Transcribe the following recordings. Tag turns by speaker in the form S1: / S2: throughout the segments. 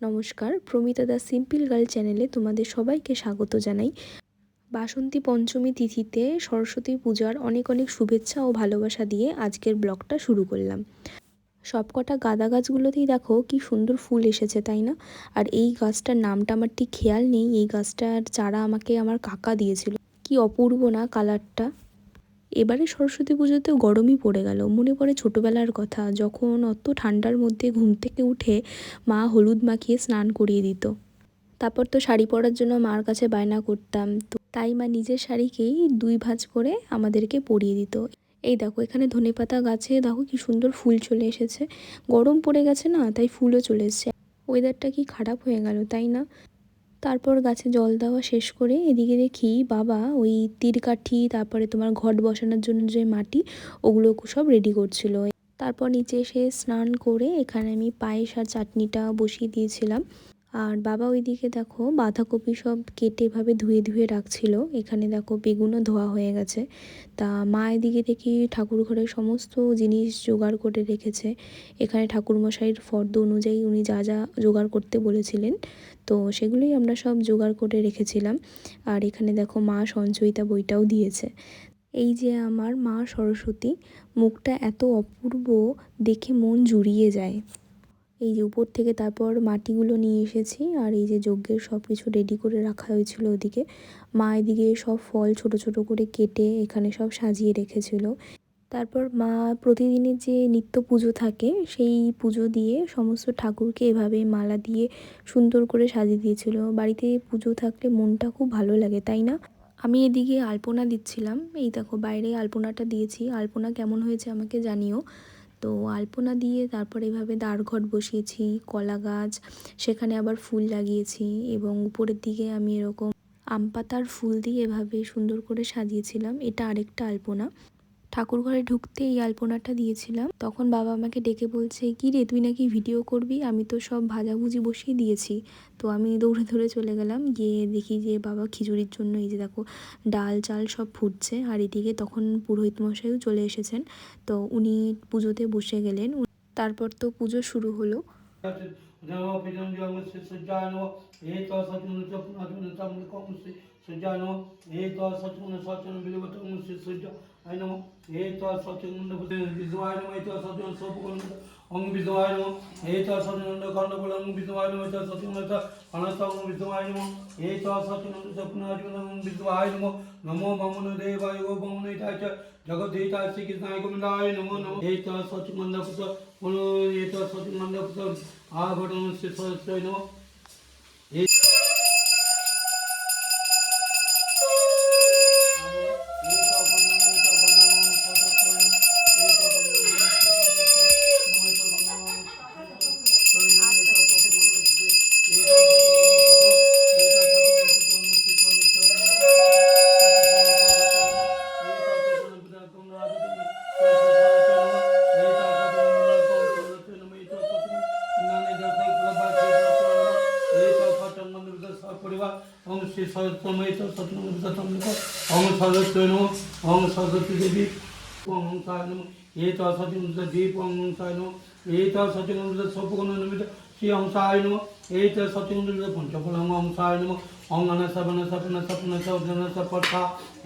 S1: নমস্কার, প্রমিতা দা simple girl চ্যানেলে তোমাদের সবাইকে স্বাগত জানাই। বাসন্তী পঞ্চমী তিথিতে সরস্বতী পূজার অনেক অনেক শুভেচ্ছা ও ভালোবাসা দিয়ে আজকের ব্লগটা শুরু করলাম। সবকটা গাঁদা গাছগুলোতেই দেখো কি সুন্দর ফুল এসেছে, তাই না? আর এই গাছটার নামটা আমার ঠিক খেয়াল নেই, এই গাছটার চারা আমাকে আমার কাকা দিয়েছিল। কি অপূর্ব না কালারটা এবারে সরস্বতী পুজোতে গরমই পড়ে গেল। মনে পড়ে ছোটোবেলার কথা, যখন অত ঠান্ডার মধ্যে ঘুম থেকে উঠে মা হলুদ মাখিয়ে স্নান করিয়ে দিত। তারপর তো শাড়ি পরার জন্য মার কাছে বায়না করতাম। তো তাই মা নিজের শাড়িকেই দুই ভাঁজ করে আমাদেরকে পরিয়ে দিত। এই দেখো, এখানে ধনেপাতা গাছে দেখো কি সুন্দর ফুল চলে এসেছে। গরম পড়ে গেছে না, তাই ফুলও চলে এসেছে। ওয়েদারটা কি খারাপ হয়ে গেল, তাই না? তারপর গাছে জল দেওয়া শেষ করে এদিকে দেখি বাবা ওই তীরকাঠি তারপরে তোমার ঘট বসানোর জন্য যে মাটি, ওগুলো সব রেডি করছিল। তারপর নিচে এসে স্নান করে এখানে আমি পায়েস আর চাটনিটা বসিয়ে দিয়েছিলাম। আর বাবা ওইদিকে দেখো বাঁধাকপি সব কেটে এভাবে ধুয়ে ধুয়ে রাখছিল। এখানে দেখো বেগুনও ধোয়া হয়ে গেছে। তা মা এদিকে দেখি ঠাকুর ঘরের সমস্ত জিনিস জোগাড় করে রেখেছে। এখানে ঠাকুরমশাইয়ের ফর্দ অনুযায়ী উনি যা যা জোগাড় করতে বলেছিলেন, তো সেগুলোই আমরা সব জোগাড় করে রেখেছিলাম। আর এখানে দেখো মা সঞ্চয়িতা বইটাও দিয়েছে। এই যে আমার মা সরস্বতী, মুখটা এত অপূর্ব দেখে মন জুড়িয়ে যায়। এই যে উপর থেকে তারপর মাটিগুলো নিয়ে এসেছি, আর এই যে যজ্ঞের সব কিছু রেডি করে রাখা হয়েছিল ওদিকে। মা এদিকে সব ফল ছোট ছোট করে কেটে এখানে সব সাজিয়ে রেখেছিল। তারপর মা প্রতিদিনের যে নিত্য পুজো থাকে, সেই পুজো দিয়ে সমস্ত ঠাকুরকে এভাবে মালা দিয়ে সুন্দর করে সাজিয়ে দিয়েছিল। বাড়িতে পুজো থাকলে মনটা খুব ভালো লাগে, তাই না? আমি এদিকে আলপনা দিচ্ছিলাম। এই দেখো, বাইরে আলপনাটা দিয়েছি। আলপনা কেমন হয়েছে আমাকে জানিও। তো আলপনা দিয়ে তারপর এভাবে দাঁড়ঘট বসিয়েছি কলা গাছ সেখানে আবার ফুল লাগিয়েছি এবং উপরের দিকে আমি এরকম আম পাতার ফুল দিয়ে এভাবে সুন্দর করে সাজিয়েছিলাম। এটা আরেকটা আলপনা। ঠাকুর ঘরে ঢুকতে এই আলপনাটা দিয়েছিলাম। তখন বাবা আমাকে ডেকে বলছে, কি রে, তুই নাকি ভিডিও করবি? আমি তো সব ভাজাভুজি বসিয়ে দিয়েছি। তো আমি দৌড়ে দৌড়ে চলে গেলাম। গিয়ে দেখি যে বাবা খিচুড়ির জন্য এই যে দেখো, ডাল, চাল সব ফুটছে। আর এদিকে তখন পুরোহিত মশাইও চলে এসেছেন। তো উনি পুজোতে বসে গেলেন। তারপর তো পুজো শুরু হলো।
S2: সজ্জানো এই তো সচমন সচন বিলবত মুসি সজ্জা আই নম এই তো সচন বিজুয়ায় নম এই তো সচন সবগুণ অং বিজুয়ায় নম এই তো সচন খণ্ড বল অং বিজুয়ায় নম এই তো সচন অনন্ত অং বিজুয়ায় নম এই তো সচন স্বপ্ন জীবন অং বিজুয়ায় নম নমো মমন দেবায় গো মমন ইতাচ জগৎ হিতায় শ্রী কৃষ্ণায় গোবিন্দায় নমো নম এই তো সচন মন্দপুত এই তো সচন পুত্র আঘটন শ্রী সহস্রয় নম। ওম শ্রী সরস্বতী সত্যম ওম সরস্বতী নম ওম সরস্বতী দেবী ওম সায় নম ఏ తో సత్యముద దీపం సాయ నమ ఏ తో సత్యముద సోపగుణ నిమిత శ్రీ ఓం సాయ నమ ఏ తో సత్యముద పంచఫలం ఓం సాయ నమ ఓం నన సపన సపన సపన సౌజన సపట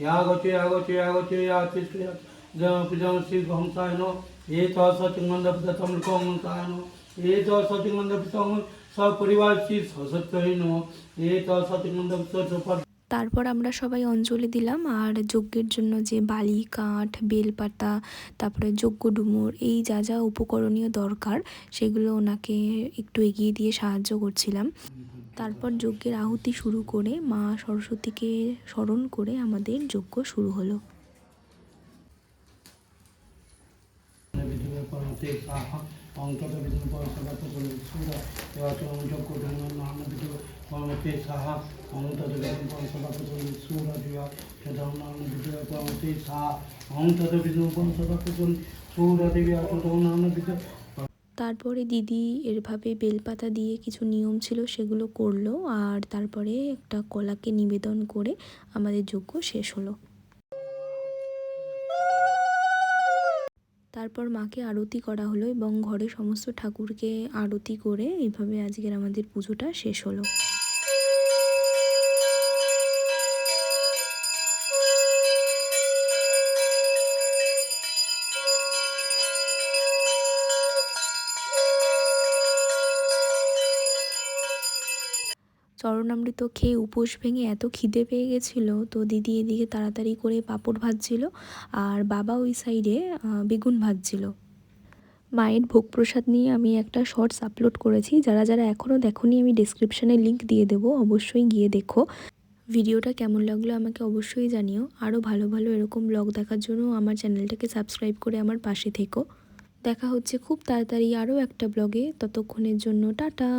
S2: యాగచే యాగచే యాగచే యా తిష్ట జమ పూజం శ్రీ ఓం సాయ నమ ఏ తో సత్యముద పిత తమల সপরিবার শ্রী সতী
S1: তারপর আমরা সবাই অঞ্জলি দিলাম আর যজ্ঞের জন্য যে বালি কাঠ বেলপাতা তারপরে যজ্ঞ ডুমুর এই যা যা উপকরণীয় দরকার সেগুলো ওনাকে একটু এগিয়ে দিয়ে সাহায্য করছিলাম। তারপর যজ্ঞের আহুতি শুরু করে মা সরস্বতীকে স্মরণ করে আমাদের যজ্ঞ শুরু হলো।
S2: অঙ্কটা বিষ্ণু পরশাপাত করে সুরা এবার যজ্ঞ ডুমুর সাহা, অন্তত বিষ্ণু পরশাপাত করে সুরা দিয়া সেটাও নাম বিদ্যা সাহা, অন্তত
S1: তারপরে দিদি এরভাবে বেলপাতা দিয়ে কিছু নিয়ম ছিল, সেগুলো করল, আর তারপরে একটা কলাকে নিবেদন করে আমাদের যজ্ঞ শেষ হলো। তারপর মাকে আরতি করা হলো এবং ঘরে সমস্ত ঠাকুরকে আরতি করে এইভাবে আজকের আমাদের পুজোটা শেষ হলো। চরণামৃত খেয়ে উপোস ভেঙে এত খিদে পেয়ে গেছিল। তো দিদি এদিকে তাড়াতাড়ি করে পাঁপড় ভাজছিল আর বাবা ওই সাইডে বেগুন ভাজছিল। মায়ের ভোগ প্রসাদ নিয়ে আমি একটা শর্টস আপলোড করেছি। যারা যারা এখনও দেখোনি, আমি ডিসক্রিপশানে লিংক দিয়ে দেবো। অবশ্যই গিয়ে দেখো। ভিডিওটা কেমন লাগল আমাকে অবশ্যই জানিও। আরও ভালো ভালো এরকম ব্লগ দেখার জন্য আমার চ্যানেলটাকে সাবস্ক্রাইব করে আমার পাশে থেকো। দেখা হচ্ছে খুব তাড়াতাড়ি আরও একটা ব্লগে ততক্ষণের জন্য টাটা।